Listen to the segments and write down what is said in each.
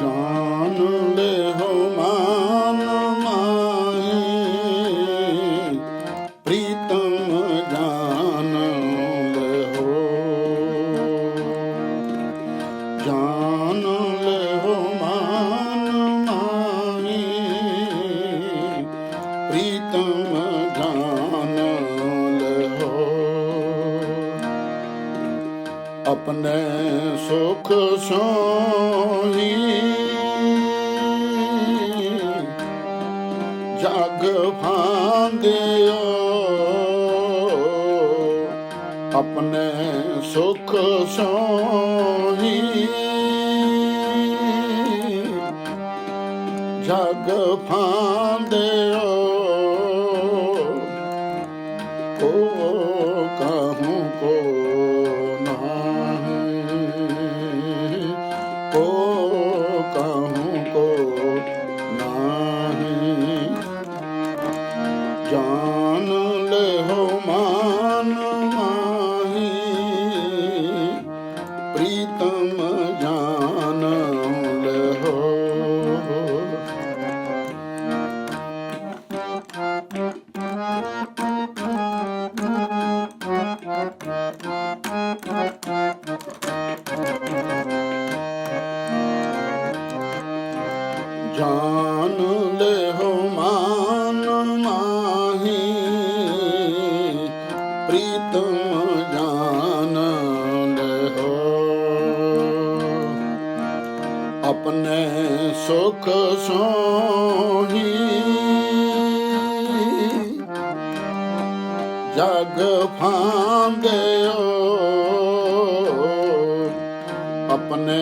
কানলে হমান মায়ে প্রীতম জানলে হো জানলে হমান মায়ে প্রীতম জানলে ਆਪਣੇ ਸੁਖ ਸੋਹੀ ਜਗ ਫਾਂਦਿਓ ਆਪਣੇ ਸੁਖ ਸੋਹੀ ਜਗ ਫਾਂਦਿਓ ਸੁਖ ਸੋਹੀ ਜਗ ਫਾਂਦਿਓ ਆਪਣੇ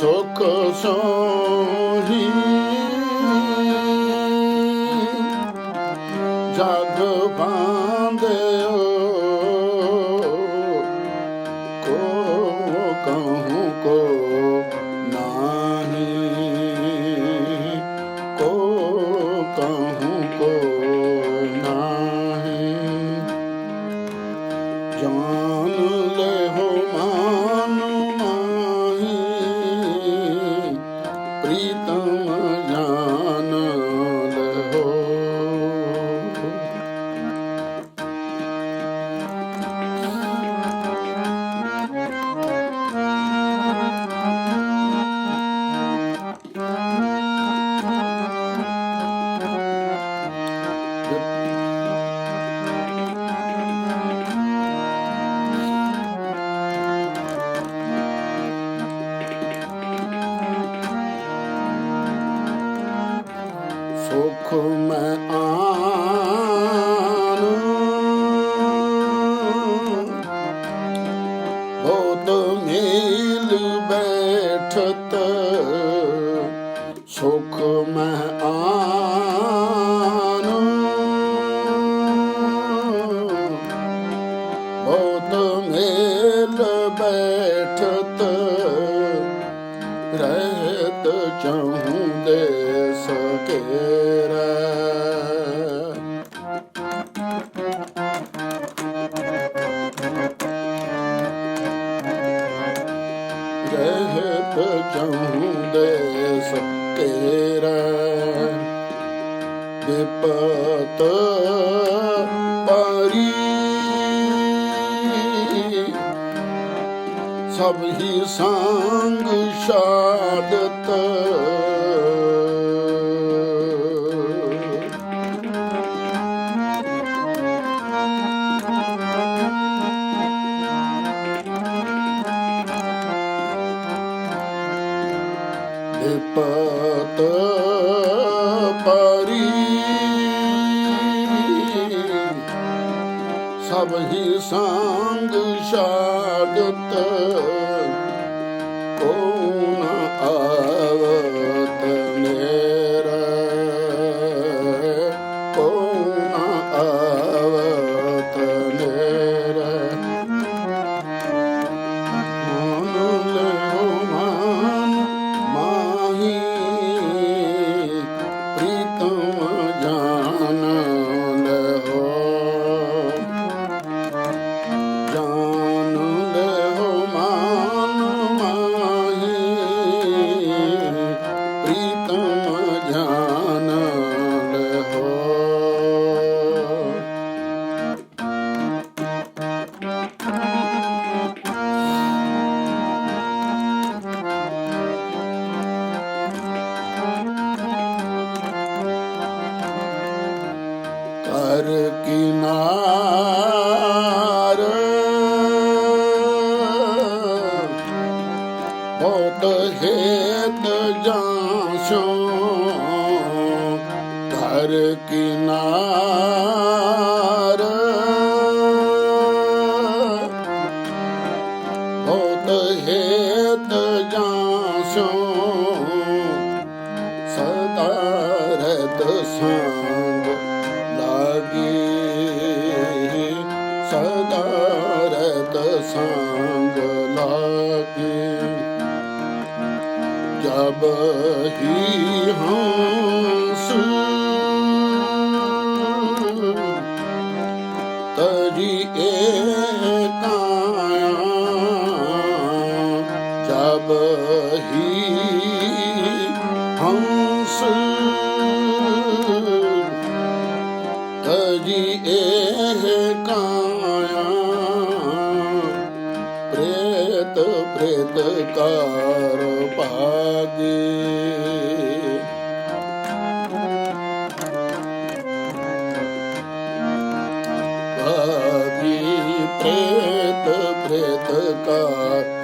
ਸੁਖ ਸੋਹੀ ਜਗ ਫਾਂਦਿਓ sokma anu bodo mil bethot sokma anu bodo mil bethot ਰਹਿਤ ਚਾਹੁੰਦੇ ਸਕੇਰਾ ਰਹਿਤ ਚਾਹੁੰਦੇ ਸਕੇਰਾ ਵਿਪਤ ਸਭ ਹੀ ਸੰਗ ਸ਼ਾਦਤ ਸਭ ਹੀ ਸੰਗ ਸ਼ਾਦਤ ਕੋ ਨ ਆਵਤ ਹੇਤ ਜਾਂਸੋ ਸਦਾ ਰਹਿਤ ਸੰਗ ਲਾਗੀ। ਸਦਾ ਰਹਿਤ ਸੰਗ ਲਾਗੀ। ਜਬ ਹੀ ਹੰਸ ਜਬ ਹੀ ਹੰਸ ਤਜੀ ਏਕਾਇਆ ਪ੍ਰੇਤ ਪ੍ਰੇਤ ਕਾਰ ਭਾਗੇ ਭਾਗੀ ਪ੍ਰੇਤ ਪ੍ਰੇਤ ਕਾਰ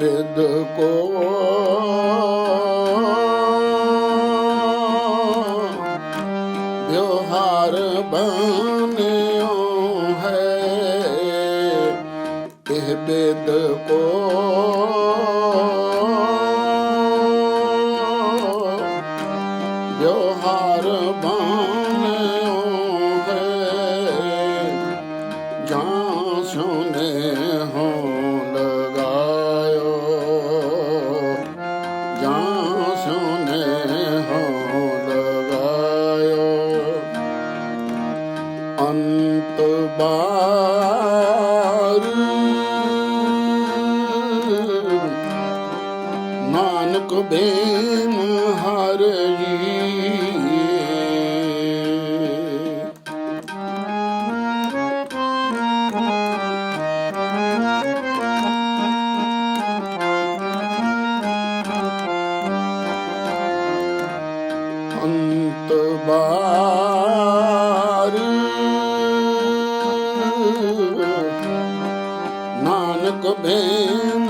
ਬਿਦ ਕੋ ਵਿਵਹਾਰ ਬਣਿਓ ਹੈ ਇਹ ਬਿਦ ਕੋ ਵਿਵਹਾਰ ਬਣਿਓ ਹੈ ਜਾਂ ਸੁਨੇ ਨਾਨਕ ਬੇਨ ਹਰ। ਜੀ ਅੰਤ ਬਾਰ। ਨਾਨਕ ਬੇਨ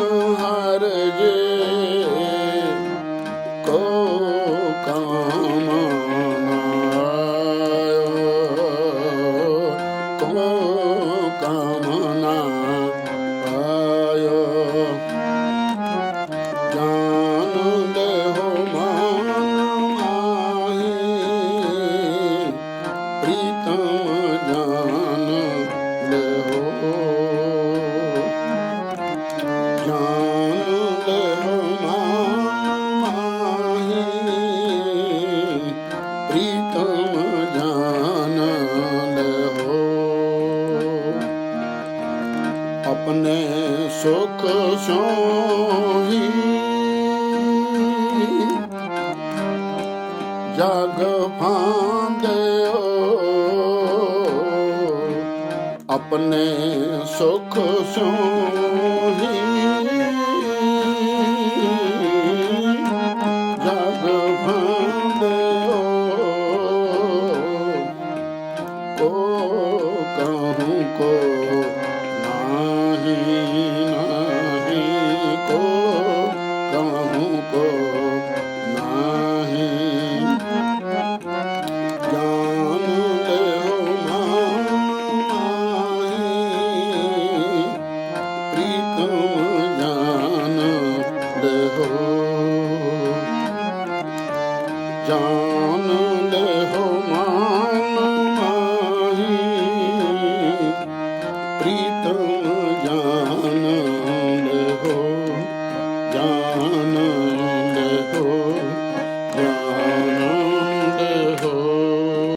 ਜਗ ਫਾਂਦਿਓ ਆਪਣੇ ਸੁਖ ਸੋਹੀ John.